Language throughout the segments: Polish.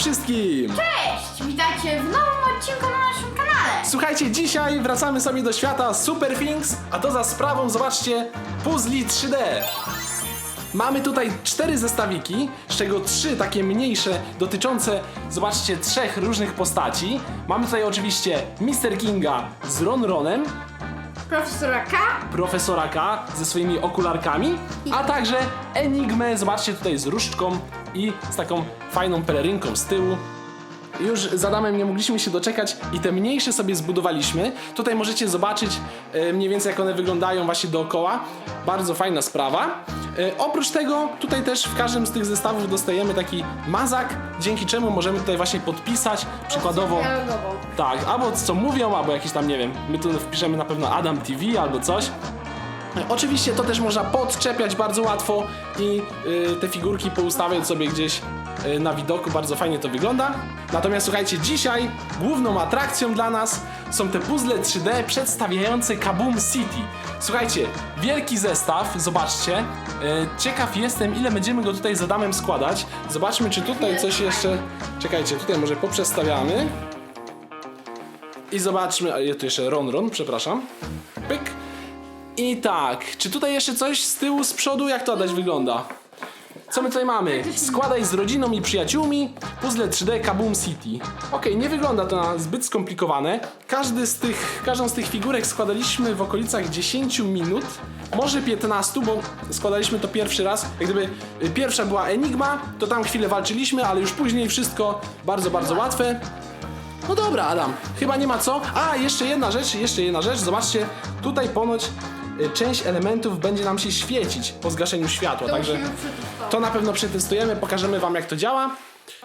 wszystkim! Cześć! Witajcie w nowym odcinku na naszym kanale. Słuchajcie, dzisiaj wracamy sobie do świata Super Things, a to za sprawą, zobaczcie, puzli 3D. Mamy tutaj cztery zestawiki, z czego trzy takie mniejsze, dotyczące, zobaczcie, trzech różnych postaci. Mamy tutaj oczywiście Mr. Kinga z Ron Ronem, Profesora K. profesora K ze swoimi okularkami, a także Enigmę, zobaczcie tutaj z różdżką i z taką fajną pelerynką z tyłu. Już z Adamem nie mogliśmy się doczekać i te mniejsze sobie zbudowaliśmy. Tutaj możecie zobaczyć e, mniej więcej jak one wyglądają właśnie dookoła. Bardzo fajna sprawa. E, oprócz tego tutaj też w każdym z tych zestawów dostajemy taki mazak, dzięki czemu możemy tutaj właśnie podpisać przykładowo tak, albo co mówią, albo jakieś tam, nie wiem, my tu wpiszemy na pewno Adam TV albo coś. Oczywiście to też można podczepiać bardzo łatwo i y, te figurki poustawiać sobie gdzieś y, na widoku, bardzo fajnie to wygląda. Natomiast słuchajcie, dzisiaj główną atrakcją dla nas są te puzzle 3D przedstawiające Kaboom City. Słuchajcie, wielki zestaw, zobaczcie. Y, ciekaw jestem, ile będziemy go tutaj z Adamem składać. Zobaczmy, czy tutaj coś jeszcze... Czekajcie, tutaj może poprzestawiamy. I zobaczmy, a tu jeszcze Ron, przepraszam. Pyk. I tak, czy tutaj jeszcze coś z tyłu, z przodu, jak to dać wygląda? Co my tutaj mamy? Składaj z rodziną i przyjaciółmi puzzle 3D Kaboom City. Okej, nie wygląda to na zbyt skomplikowane. Każdy z tych, każdą z tych figurek składaliśmy w okolicach 10 minut, może 15, bo składaliśmy to pierwszy raz. Jak gdyby y, pierwsza była Enigma, to tam chwilę walczyliśmy, ale już później wszystko bardzo, bardzo łatwe. No dobra, Adam, chyba nie ma co. A, jeszcze jedna rzecz, jeszcze jedna rzecz. Zobaczcie, tutaj ponoć y, część elementów będzie nam się świecić po zgaszeniu światła, To także musimy przetestować. to na pewno przetestujemy, pokażemy wam jak to działa.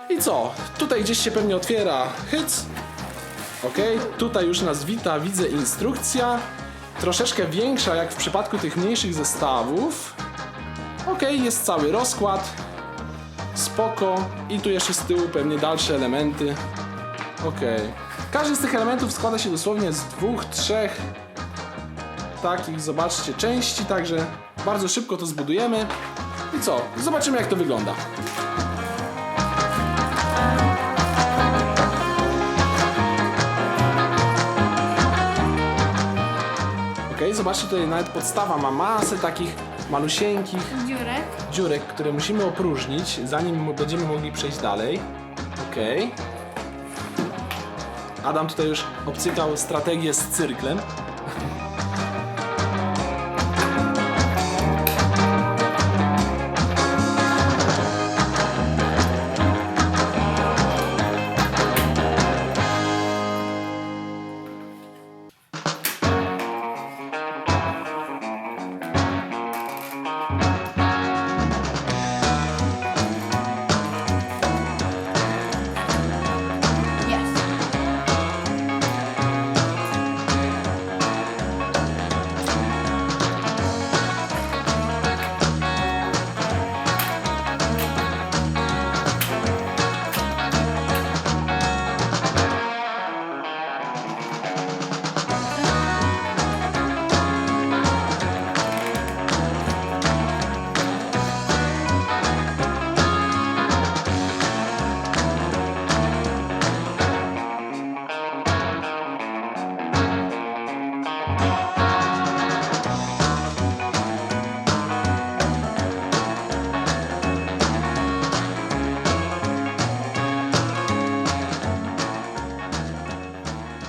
I co? Tutaj gdzieś się pewnie otwiera hyc. Ok, tutaj już nas wita, widzę instrukcja. Troszeczkę większa jak w przypadku tych mniejszych zestawów. Ok, jest cały rozkład. Spoko. I tu jeszcze z tyłu pewnie dalsze elementy. Okej. Każdy z tych elementów składa się dosłownie z dwóch, trzech takich, zobaczcie, części, także bardzo szybko to zbudujemy. I co? Zobaczymy jak to wygląda. Okej, zobaczcie tutaj nawet podstawa ma masę takich malusieńkich Dziurek. dziurek, które musimy opróżnić, zanim będziemy mogli przejść dalej. Okej. Adam tutaj już obcykał strategię z cyrklem.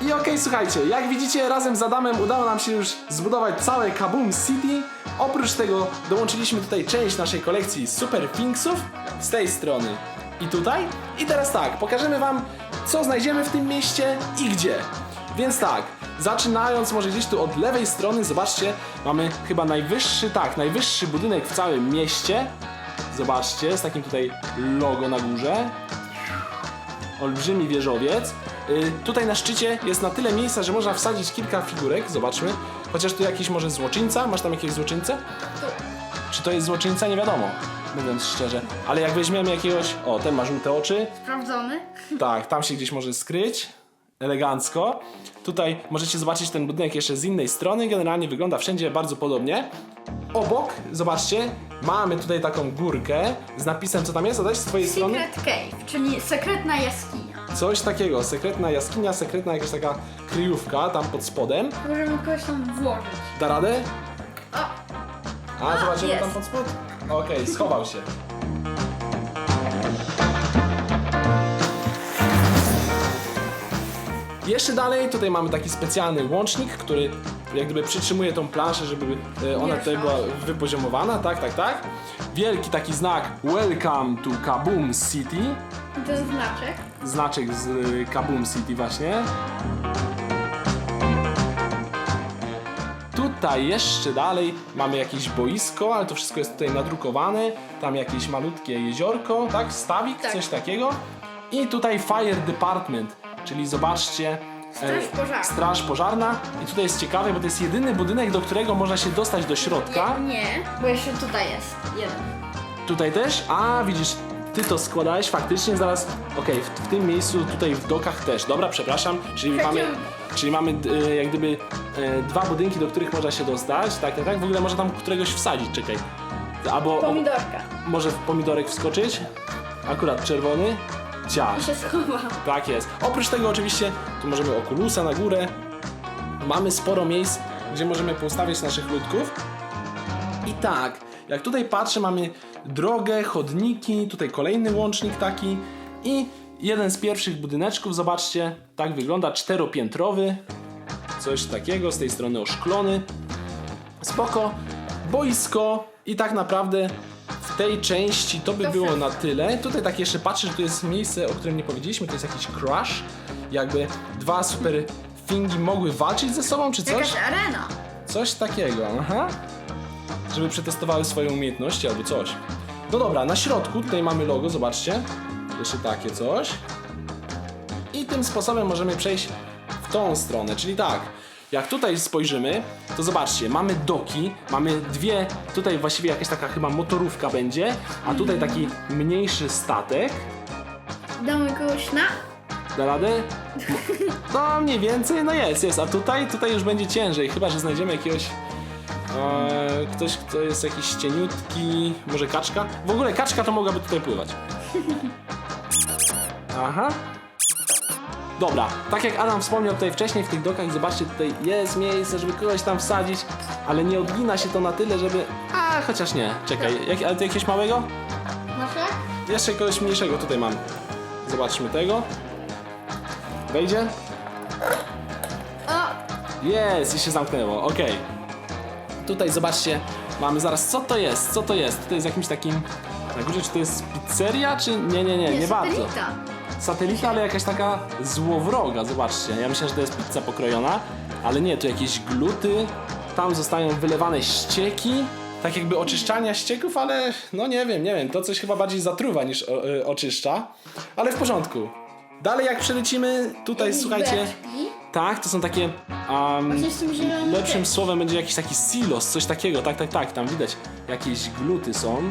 I okej, słuchajcie, jak widzicie, razem z Adamem udało nam się już zbudować całe Kaboom City. Oprócz tego dołączyliśmy tutaj część naszej kolekcji Super Finksów z tej strony i tutaj. I teraz tak, pokażemy wam, co znajdziemy w tym mieście i gdzie. Więc tak, zaczynając może gdzieś tu od lewej strony, zobaczcie, mamy chyba najwyższy, tak, najwyższy budynek w całym mieście. Zobaczcie, z takim tutaj logo na górze olbrzymi wieżowiec. Y, tutaj na szczycie jest na tyle miejsca, że można wsadzić kilka figurek, zobaczmy. Chociaż tu jakiś może złoczyńca, masz tam jakieś złoczyńce? Tu. Czy to jest złoczyńca? Nie wiadomo, mówiąc szczerze. Ale jak weźmiemy jakiegoś, o ten ma żółte oczy, Sprawdzony. tak, tam się gdzieś może skryć. Elegancko. Tutaj możecie zobaczyć ten budynek jeszcze z innej strony. Generalnie wygląda wszędzie bardzo podobnie. Obok, zobaczcie, mamy tutaj taką górkę z napisem, co tam jest, Adaś, z twojej strony? Secret Cave, czyli sekretna jaskinia. Coś takiego, sekretna jaskinia, sekretna jakaś taka kryjówka tam pod spodem. Możemy kogoś tam włożyć. Da radę? O, A, zobaczymy jest. tam pod spód? Okej, schował się. Jeszcze dalej, tutaj mamy taki specjalny łącznik, który jak gdyby przytrzymuje tą planszę, żeby e, ona tutaj była wypoziomowana, tak, tak, tak. Wielki taki znak Welcome to Kaboom City, to jest znaczek. znaczek z e, Kaboom City właśnie. Tutaj jeszcze dalej mamy jakieś boisko, ale to wszystko jest tutaj nadrukowane. Tam jakieś malutkie jeziorko, tak? Stawik, Tak. coś takiego. I tutaj Fire Department, czyli zobaczcie. Straż e, pożarna. Straż pożarna. I tutaj jest ciekawe, bo to jest jedyny budynek, do którego można się dostać do środka. Nie, nie, bo jeszcze tutaj jest jeden. Tutaj też? A, widzisz, ty to składałeś faktycznie zaraz. Okej, w, w tym miejscu, tutaj w dokach też. Dobra, przepraszam. Czyli mamy, czyli mamy e, jak gdyby e, dwa budynki, do których można się dostać. Tak, tak, tak. W ogóle można tam któregoś wsadzić, czekaj. Albo o, Pomidorka. może w pomidorek wskoczyć. Akurat czerwony. Ciach. I się schował. Tak jest. Oprócz tego oczywiście tu możemy okulusa na górę. Mamy sporo miejsc, gdzie możemy poustawiać naszych ludków. I tak, jak tutaj patrzę, mamy drogę, chodniki, tutaj kolejny łącznik taki i jeden z pierwszych budyneczków, zobaczcie, tak wygląda, czteropiętrowy, coś takiego, z tej strony oszklony. Spoko, boisko i tak naprawdę tej części to by To było na tyle. Tutaj tak jeszcze patrzę, że tu jest miejsce, o którym nie powiedzieliśmy, to jest jakiś crush, jakby dwa super fingi mogły walczyć ze sobą, czy coś? Jakaś arena. Coś takiego, aha. Żeby przetestowały swoje umiejętności albo coś. No dobra, na środku tutaj mamy logo, zobaczcie. Jeszcze takie coś. I tym sposobem możemy przejść w tą stronę, czyli tak. Jak tutaj spojrzymy, to zobaczcie, mamy doki, mamy dwie, tutaj właściwie jakaś taka chyba motorówka będzie, a tutaj taki mniejszy statek. Damy kogoś na... Da radę? No mniej więcej, no jest, jest. A tutaj, tutaj już będzie ciężej, chyba że znajdziemy jakiegoś... E, ktoś, kto jest jakiś cieniutki, może kaczka? W ogóle kaczka to mogłaby tutaj pływać. Aha. Dobra, tak jak Adam wspomniał tutaj wcześniej w tych dokach, zobaczcie, tutaj jest miejsce, żeby kogoś tam wsadzić, ale nie odgina się to na tyle, żeby... A, chociaż nie, czekaj, jak, ale to jakiegoś małego? Nasze? Jeszcze kogoś mniejszego tutaj mam. Zobaczmy tego. Wejdzie? O, Jest i się zamknęło, okej. Tutaj zobaczcie, mamy zaraz, co to jest, co to jest? To jest jakimś takim, na górze, czy to jest pizzeria, czy nie, nie, nie, nie, jest bardzo. satelita. Satelita, ale jakaś taka złowroga, zobaczcie. Ja myślę, że to jest pizza pokrojona, ale nie, tu jakieś gluty, tam zostają wylewane ścieki, tak jakby oczyszczania ścieków, ale no nie wiem, nie wiem, to coś chyba bardziej zatruwa niż o, y, oczyszcza, ale w porządku. Dalej jak przelecimy, tutaj Jakieś słuchajcie, beczki. tak, to są takie, um, Właśnie z tym zielonym lepszym słowem będzie jakiś taki silos, coś takiego, tak, tak, tak, tam widać jakieś gluty są.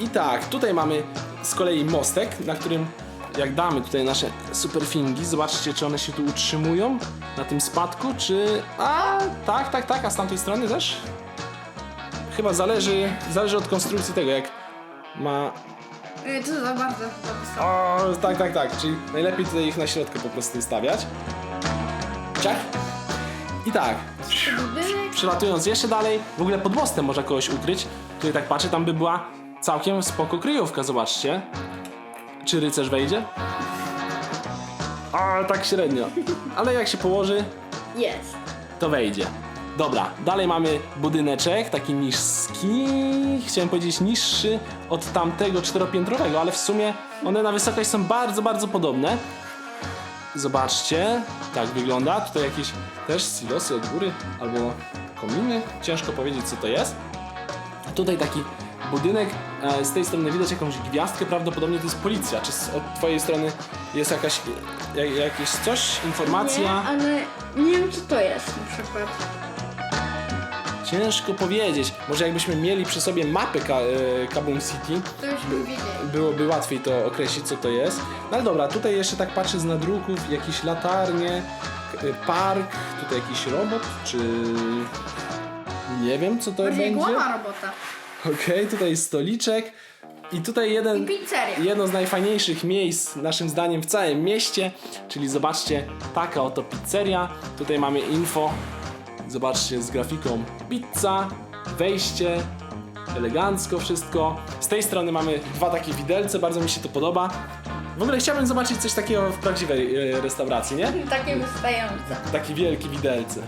I tak, tutaj mamy z kolei mostek, na którym jak damy tutaj nasze superfingi, zobaczcie czy one się tu utrzymują na tym spadku, czy... A, tak, tak, tak, a z tamtej strony też? Chyba zależy, zależy od konstrukcji tego, jak ma... Y, To za bardzo. O, tak, tak, tak, czyli najlepiej tutaj ich na środku po prostu stawiać. Czek. I tak. Przelatując jeszcze dalej, w ogóle pod mostem można kogoś ukryć. Tutaj tak patrzę, tam by była całkiem spoko kryjówka, zobaczcie. Czy rycerz wejdzie? A, tak średnio. Ale jak się położy, Jest. to wejdzie. Dobra, dalej mamy budyneczek, taki niski, chciałem powiedzieć niższy od tamtego czteropiętrowego, ale w sumie one na wysokość są bardzo, bardzo podobne. Zobaczcie, tak wygląda. Tutaj jakieś też silosy od góry albo kominy. Ciężko powiedzieć, co to jest. Tutaj taki budynek, z tej strony widać jakąś gwiazdkę, prawdopodobnie to jest policja. Czy z, od twojej strony jest jakaś, jak, jakieś coś, informacja? Nie, ale nie wiem co to jest na przykład. Ciężko powiedzieć. Może jakbyśmy mieli przy sobie mapę Ka e, Kaboom City, To już wiedzieli. byłoby łatwiej to określić, co to jest. No ale dobra, tutaj jeszcze tak patrzę z nadruków, jakieś latarnie, e, park, tutaj jakiś robot, czy... Nie wiem, co to Może będzie. głowa robota. Okej, tutaj stoliczek. I tutaj jeden, Pizzeria. jedno z najfajniejszych miejsc, naszym zdaniem, w całym mieście. Czyli zobaczcie, taka oto pizzeria. Tutaj mamy info. Zobaczcie z grafiką pizza, wejście, elegancko wszystko. Z tej strony mamy dwa takie widelce, bardzo mi się to podoba. W ogóle chciałbym zobaczyć coś takiego w prawdziwej e, restauracji, nie? Takie wystające. Taki wielki widelce.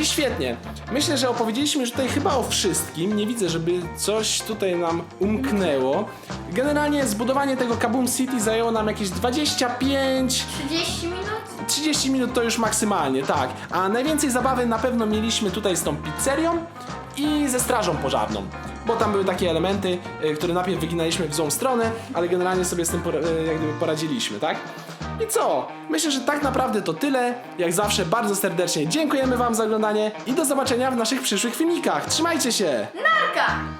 I świetnie. Myślę, że opowiedzieliśmy już tutaj chyba o wszystkim. Nie widzę, żeby coś tutaj nam umknęło. Generalnie zbudowanie tego Kaboom City zajęło nam jakieś 25 30 minut? 30 minut to już maksymalnie, tak. A najwięcej zabawy na pewno mieliśmy tutaj z tą pizzerią i ze strażą pożarną. Bo tam były takie elementy, y, które najpierw wyginaliśmy w złą stronę, ale generalnie sobie z tym y, jak gdyby poradziliśmy, tak? I co? Myślę, że tak naprawdę to tyle. Jak zawsze bardzo serdecznie dziękujemy Wam za oglądanie i do zobaczenia w naszych przyszłych filmikach. Trzymajcie się! Narka!